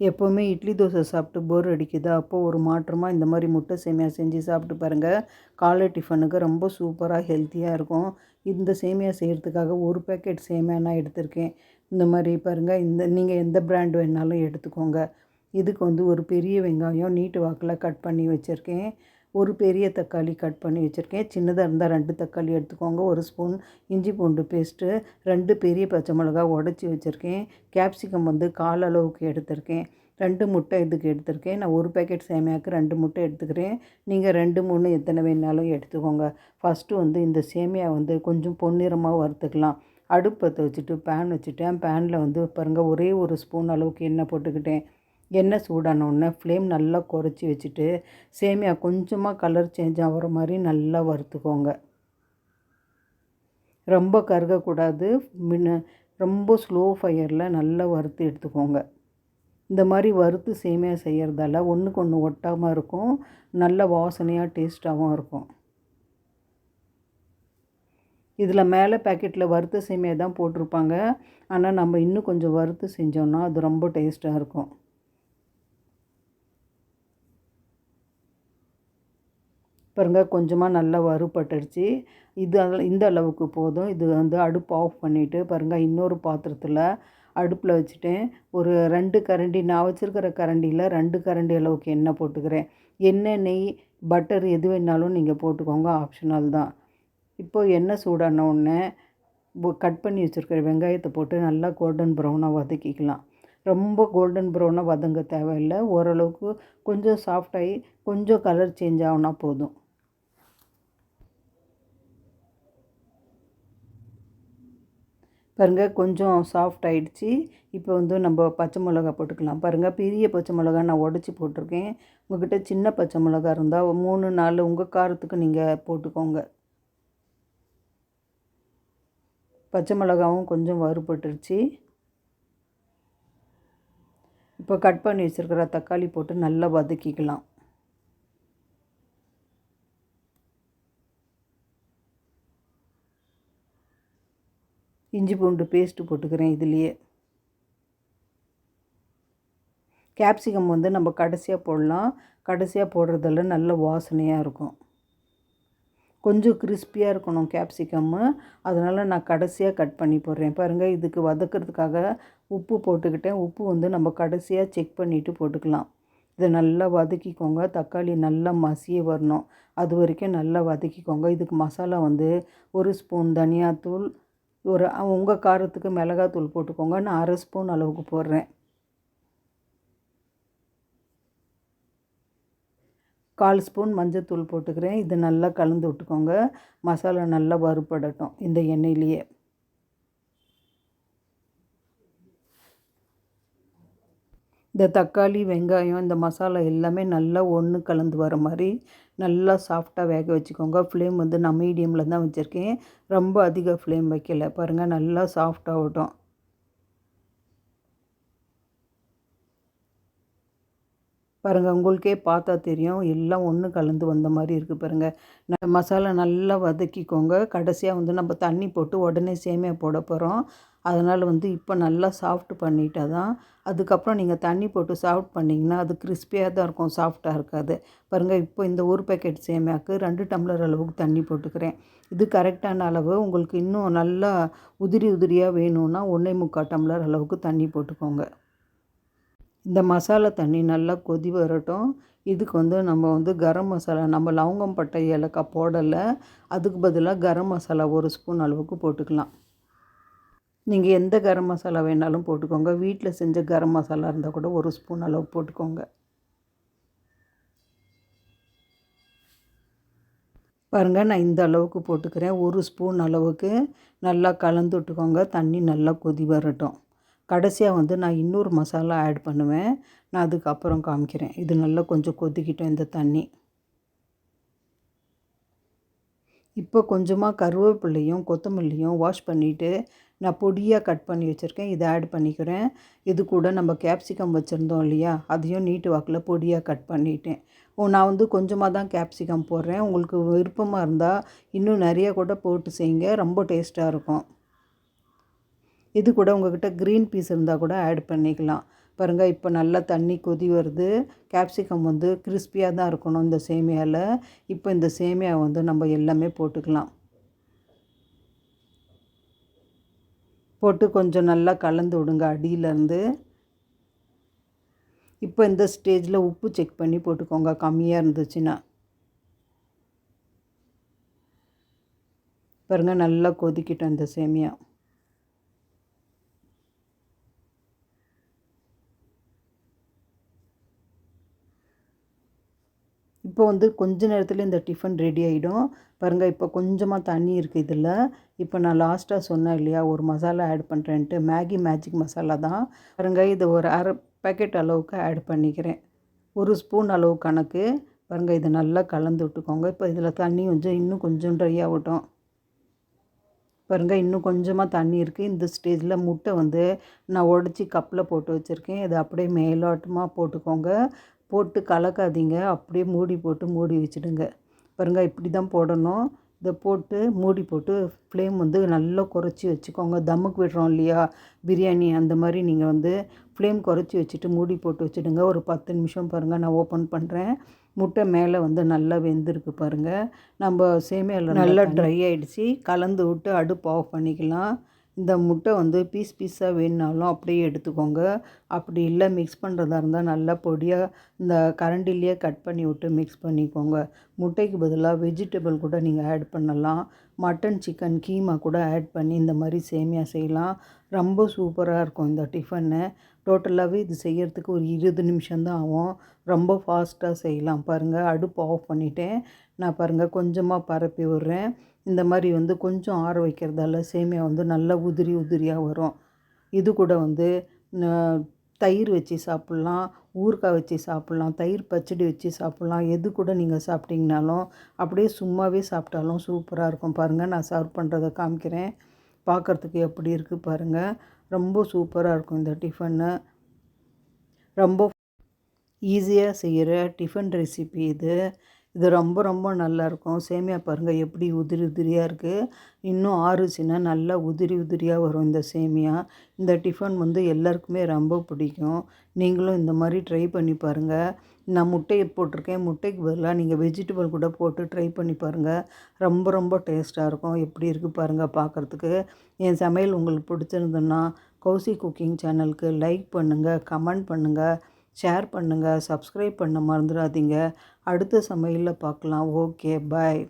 எப்போவுமே இட்லி தோசை சாப்பிட்டு போர் அடிக்குதா. அப்போது ஒரு மாற்றமாக இந்த மாதிரி முட்டை சேமியா செஞ்சு சாப்பிட்டு பாருங்கள் காலை டிஃபனுக்கு ரொம்ப சூப்பராக ஹெல்த்தியாக இருக்கும். இந்த சேமியா செய்கிறதுக்காக ஒரு பேக்கெட் சேமியா நான் எடுத்திருக்கேன். இந்த மாதிரி பாருங்கள் இந்த நீங்கள் எந்த பிராண்ட் வேணாலும் எடுத்துக்கோங்க. இதுக்கு வந்து ஒரு பெரிய வெங்காயம் நீட்டு வாக்கில் கட் பண்ணி வச்சுருக்கேன். ஒரு பெரிய தக்காளி கட் பண்ணி வச்சுருக்கேன். சின்னதாக இருந்தால் ரெண்டு தக்காளி எடுத்துக்கோங்க. ஒரு ஸ்பூன் இஞ்சி பூண்டு பேஸ்ட்டு ரெண்டு பெரிய பச்சை மிளகா உடச்சி வச்சுருக்கேன். கேப்சிகம் வந்து கால் அளவுக்கு எடுத்திருக்கேன். ரெண்டு முட்டை இதுக்கு எடுத்திருக்கேன். நான் ஒரு பேக்கெட் சேமியாவுக்கு ரெண்டு முட்டை எடுத்துக்கிறேன். நீங்கள் ரெண்டு மூணு எத்தனை வேணாலும் எடுத்துக்கோங்க. ஃபஸ்ட்டு வந்து இந்த சேமியா வந்து கொஞ்சம் பொன்னிறமாக வறுத்துக்கலாம். அடுப்பு பற்ற வச்சுட்டு பேன் வச்சுட்டேன். பேனில் வந்து பாருங்கள் ஒரே ஒரு ஸ்பூன் அளவுக்கு எண்ணெய் போட்டுக்கிட்டேன். எண்ணெய் சூடானோடனே ஃப்ளேம் நல்லா குறைச்சி வச்சுட்டு சேமியா கொஞ்சமாக கலர் சேஞ்ச் ஆகிற மாதிரி நல்லா வறுத்துக்கோங்க. ரொம்ப கருகக்கூடாது. முன்ன ரொம்ப ஸ்லோ ஃபயரில் நல்லா வறுத்து எடுத்துக்கோங்க. இந்த மாதிரி வறுத்து சேமியா செய்கிறதால ஒன்றுக்கு ஒன்று ஒட்டாமல் இருக்கும். நல்ல வாசனையாக டேஸ்ட்டாகவும் இருக்கும். இதில் மேலே பேக்கெட்டில் வறுத்த சேமியா தான் போட்டிருப்பாங்க. ஆனால் நம்ம இன்னும் கொஞ்சம் வறுத்து செஞ்சோன்னா அது ரொம்ப டேஸ்ட்டாக இருக்கும். பாருங்க கொஞ்சமாக நல்லா வறுபட்டுடுச்சு. இது இந்த அளவுக்கு போதும். இது வந்து அடுப்பு ஆஃப் பண்ணிவிட்டு பாருங்கள் இன்னொரு பாத்திரத்தில் அடுப்பில் வச்சுட்டேன். ஒரு ரெண்டு கரண்டி நான் வச்சுருக்கிற கரண்டியில் ரெண்டு கரண்டி அளவுக்கு எண்ணெய் போட்டுக்கிறேன். எண்ணெய் நெய் பட்டர் எது வேணாலும் நீங்கள் போட்டுக்கோங்க ஆப்ஷனல் தான். இப்போது எண்ணெய் சூடான உடனே கட் பண்ணி வச்சுருக்கிற வெங்காயத்தை போட்டு நல்லா கோல்டன் ப்ரௌனாக வதக்கிக்கலாம். ரொம்ப கோல்டன் ப்ரௌனாக வதங்க தேவையில்லை. ஓரளவுக்கு கொஞ்சம் சாஃப்டாகி கொஞ்சம் கலர் சேஞ்ச் ஆகுனா போதும். பாருங்கள் கொஞ்சம் சாஃப்ட் ஆகிடுச்சி இப்போ வந்து நம்ம பச்சை மிளகா போட்டுக்கலாம். பாருங்கள் பெரிய பச்சை மிளகா நான் உடச்சி போட்டிருக்கேன். உங்கள்கிட்ட சின்ன பச்சை மிளகா இருந்தால் மூணு நாலு உங்கள் காரத்துக்கு நீங்கள் போட்டுக்கோங்க. பச்சை மிளகாவும் கொஞ்சம் வறுபட்டுருச்சு. இப்போ கட் பண்ணி வச்சுருக்கிற தக்காளி போட்டு நல்லா வதக்கிக்கலாம். இஞ்சி பூண்டு பேஸ்ட்டு போட்டுக்கிறேன் இதுலேயே. கேப்சிகம் வந்து நம்ம கடைசியாக போடலாம். கடைசியாக போடுறதில் நல்ல வாசனையாக இருக்கும். கொஞ்சம் கிறிஸ்பியாக இருக்கணும் கேப்சிகம்மு அதனால் நான் கடைசியாக கட் பண்ணி போடுறேன். பாருங்கள் இதுக்கு வதக்கிறதுக்காக உப்பு போட்டுக்கிட்டேன். உப்பு வந்து நம்ம கடைசியாக செக் பண்ணிவிட்டு போட்டுக்கலாம். இதை நல்லா வதக்கிக்கோங்க. தக்காளி நல்லா மசிய வரணும். அது வரைக்கும் நல்லா வதக்கிக்கோங்க. இதுக்கு மசாலா வந்து ஒரு ஸ்பூன் தனியாத்தூள் ஒரு உங்கள் காரத்துக்கு மிளகாத்தூள் போட்டுக்கோங்க. நான் அரை ஸ்பூன் அளவுக்கு போடுறேன். கால் ஸ்பூன் மஞ்சள் தூள் போட்டுக்கிறேன். இது நல்லா கலந்து விட்டுக்கோங்க. மசாலா நல்லா வறுபடட்டும் இந்த எண்ணெயிலேயே. இந்த தக்காளி வெங்காயம் இந்த மசாலா எல்லாமே நல்லா ஒன்று கலந்து வர மாதிரி நல்லா சாஃப்டாக வேக வச்சுக்கோங்க. ஃப்ளேம் வந்து நான் மீடியமில் தான் வச்சுருக்கேன். ரொம்ப அதிக ஃப்ளேம் வைக்கல. பாருங்கள் நல்லா சாஃப்டாகட்டும் பாருங்கள் உங்களுக்கே பார்த்தா தெரியும். எல்லாம் ஒன்று கலந்து வந்த மாதிரி இருக்குது பாருங்கள் நான் மசாலா நல்லா வதக்கிக்கோங்க. கடைசியாக வந்து நம்ம தண்ணி போட்டு உடனே சேமியா போட போகிறோம் அதனால் வந்து இப்போ நல்லா சாஃப்ட் பண்ணிட்டா தான் அதுக்கப்புறம் நீங்கள் தண்ணி போட்டு சாஃப்ட் பண்ணிங்கன்னா அது கிறிஸ்பியாக தான் இருக்கும் சாஃப்டாக இருக்காது. பாருங்கள் இப்போ இந்த ஒரு பேக்கெட் சேமியாவுக்கு ரெண்டு டம்ளர் அளவுக்கு தண்ணி போட்டுக்கிறேன். இது கரெக்டான அளவு. உங்களுக்கு இன்னும் நல்லா உதிரி உதிரியாக வேணும்னா ஒன்றே முக்கால் டம்ளர் அளவுக்கு தண்ணி போட்டுக்கோங்க. இந்த மசாலா தண்ணி நல்லா கொதி வரட்டும். இதுக்கு வந்து நம்ம வந்து கரம் மசாலா நம்ம லவங்கம் பட்டை ஏலக்காய் போடலை. அதுக்கு பதிலாக கரம் மசாலா ஒரு ஸ்பூன் அளவுக்கு போட்டுக்கலாம். நீங்கள் எந்த கரம் மசாலா வேணாலும் போட்டுக்கோங்க. வீட்டில் செஞ்ச கரம் மசாலா இருந்தால் கூட ஒரு ஸ்பூன் அளவு போட்டுக்கோங்க. பாருங்கள் நான் இந்த அளவுக்கு போட்டுக்கிறேன். ஒரு ஸ்பூன் அளவுக்கு நல்லா கலந்து விட்டுக்கோங்க. தண்ணி நல்லா கொதி வரட்டும். கடைசியாக வந்து நான் இன்னொரு மசாலா ஆட் பண்ணுவேன். நான் அதுக்கப்புறம் காமிக்கிறேன். இது நல்லா கொஞ்சம் கொதிக்கிட்டோம் இந்த தண்ணி. இப்போ கொஞ்சமாக கருவேப்பிள்ளையும் கொத்தமல்லியும் வாஷ் பண்ணிவிட்டு நான் பொடியாக கட் பண்ணி வச்சுருக்கேன். இதை ஆட் பண்ணிக்கிறேன். இது கூட நம்ம கேப்சிகம் வச்சுருந்தோம் இல்லையா? அதையும் நீட்டு வாக்கில் பொடியாக கட் பண்ணிட்டேன். ஓ நான் வந்து கொஞ்சமாக தான் கேப்சிகம் போடுறேன். உங்களுக்கு விருப்பமாக இருந்தால் இன்னும் நிறைய கூட போட்டு செய்யுங்க. ரொம்ப டேஸ்ட்டாக இருக்கும். இது கூட உங்கள்கிட்ட க்ரீன் பீஸ் இருந்தால் கூட ஆட் பண்ணிக்கலாம். பாருங்கள் இப்போ நல்லா தண்ணி கொதி வருது. கேப்சிகம் வந்து கிறிஸ்பியாக தான் இருக்கணும் இந்த சேமியாவில் இப்போ இந்த சேமியா வந்து நம்ம எல்லாமே போட்டுக்கலாம். போட்டு கொஞ்சம் நல்லா கலந்து விடுங்க அடியிலேருந்து. இப்போ இந்த ஸ்டேஜில் உப்பு செக் பண்ணி போட்டுக்கோங்க கம்மியாக இருந்துச்சுன்னா. பாருங்கள் நல்லா கொதிக்கிட்டோம் இந்த சேமியா. இப்போ வந்து கொஞ்ச நேரத்தில் இந்த டிஃபன் ரெடி ஆகிடும் பாருங்கள் இப்போ கொஞ்சமாக தண்ணி இருக்குது இதில். இப்போ நான் லாஸ்ட்டாக சொன்னேன் இல்லையா ஒரு மசாலா ஆட் பண்ணுறேன்ட்டு மேகி மேஜிக் மசாலா தான். பாருங்கள் இது ஒரு அரை பேக்கெட் அளவுக்கு ஆட் பண்ணிக்கிறேன். ஒரு ஸ்பூன் அளவு கணக்கு. பாருங்கள் இதை நல்லா கலந்து விட்டுக்கோங்க. இப்போ இதில் தண்ணி கொஞ்சம் இன்னும் கொஞ்சம் ட்ரை ஆகட்டும். பாருங்கள் இன்னும் கொஞ்சமாக தண்ணி இருக்குது இந்த ஸ்டேஜில் முட்டை வந்து நான் உடச்சி கப்பில் போட்டு வச்சுருக்கேன். இதை அப்படியே மேலோட்டமாக போட்டுக்கோங்க. போட்டு கலக்காதீங்க. அப்படியே மூடி போட்டு மூடி வச்சுடுங்க. பாருங்கள் இப்படி தான் போடணும். இதை போட்டு மூடி போட்டு ஃப்ளேம் வந்து நல்லா குறைச்சி வச்சுக்கோங்க. தம்முக்கு விடுறோம் இல்லையா? பிரியாணி அந்த மாதிரி நீங்கள் வந்து ஃப்ளேம் குறைச்சி வச்சுட்டு மூடி போட்டு வச்சுடுங்க. ஒரு பத்து நிமிஷம் பாருங்கள் நான் ஓப்பன் பண்ணுறேன் முட்டை மேலே வந்து நல்லா வெந்திருக்கு பாருங்கள் நம்ம சேமியாவில் நல்லா ட்ரை ஆகிடுச்சி கலந்து விட்டு அடுப்பு ஆஃப் பண்ணிக்கலாம். இந்த முட்டை வந்து பீஸ் பீஸாக வேணுனாலும் அப்படியே எடுத்துக்கோங்க. அப்படி இல்லை மிக்ஸ் பண்ணுறதா இருந்தால் நல்லா பொடியாக இந்த கரண்டிலேயே கட் பண்ணி விட்டு மிக்ஸ் பண்ணிக்கோங்க. முட்டைக்கு பதிலாக வெஜிடபிள் கூட நீங்கள் ஆட் பண்ணலாம். மட்டன் சிக்கன் கீமா கூட ஆட் பண்ணி இந்த மாதிரி சேமியா செய்யலாம். ரொம்ப சூப்பராக இருக்கும் இந்த டிஃபன்னு டோட்டலாகவே இது செய்கிறதுக்கு ஒரு இருபது நிமிஷம்தான் ஆகும். ரொம்ப ஃபாஸ்ட்டாக செய்யலாம். பாருங்கள் அடுப்பு ஆஃப் பண்ணிவிட்டேன் நான் பாருங்கள் கொஞ்சமாக பரப்பி விட்றேன். இந்த மாதிரி வந்து கொஞ்சம் ஆற வைக்கிறதால சேமியா வந்து நல்லா உதிரி உதிரியாக வரும். இது கூட வந்து தயிர் வச்சு சாப்பிட்லாம் ஊறுகாய் வச்சு சாப்பிட்லாம் தயிர் பச்சடி வச்சு சாப்பிட்லாம். எது கூட நீங்கள் சாப்பிட்டிங்கனாலும் அப்படியே சும்மாவே சாப்பிட்டாலும் சூப்பராக இருக்கும். பாருங்கள் நான் சர்வ் பண்ணுறதை காமிக்கிறேன். பார்க்குறதுக்கு எப்படி இருக்குது பாருங்கள் ரொம்ப சூப்பராக இருக்கும் இந்த டிஃபன்னு. ரொம்ப ஈஸியாக செய்கிற டிஃபன் ரெசிபி இது. இது ரொம்ப ரொம்ப நல்லாயிருக்கும் சேமியா பாருங்கள் எப்படி உதிரி உதிரியாக இருக்குது இன்னும் ஆறுச்சின்னா நல்லா உதிரி உதிரியாக வரும் இந்த சேமியா. இந்த டிஃபன் வந்து எல்லாருக்குமே ரொம்ப பிடிக்கும். நீங்களும் இந்த மாதிரி ட்ரை பண்ணி பாருங்கள் நான் முட்டையை போட்டிருக்கேன். முட்டைக்கு பதிலாக நீங்கள் வெஜிடபிள் கூட போட்டு ட்ரை பண்ணி பாருங்கள் ரொம்ப ரொம்ப டேஸ்ட்டாக இருக்கும். எப்படி இருக்குது பாருங்கள் பார்க்குறதுக்கு என் சமையல் உங்களுக்கு பிடிச்சிருந்ததுன்னா கௌசி குக்கிங் சேனலுக்கு லைக் பண்ணுங்கள் கமெண்ட் பண்ணுங்கள் ஷேர் பண்ணுங்கள் சப்ஸ்கிரைப் பண்ண மறந்துடாதீங்க. அடுத்த சமையலில் பார்க்கலாம். Okay bye.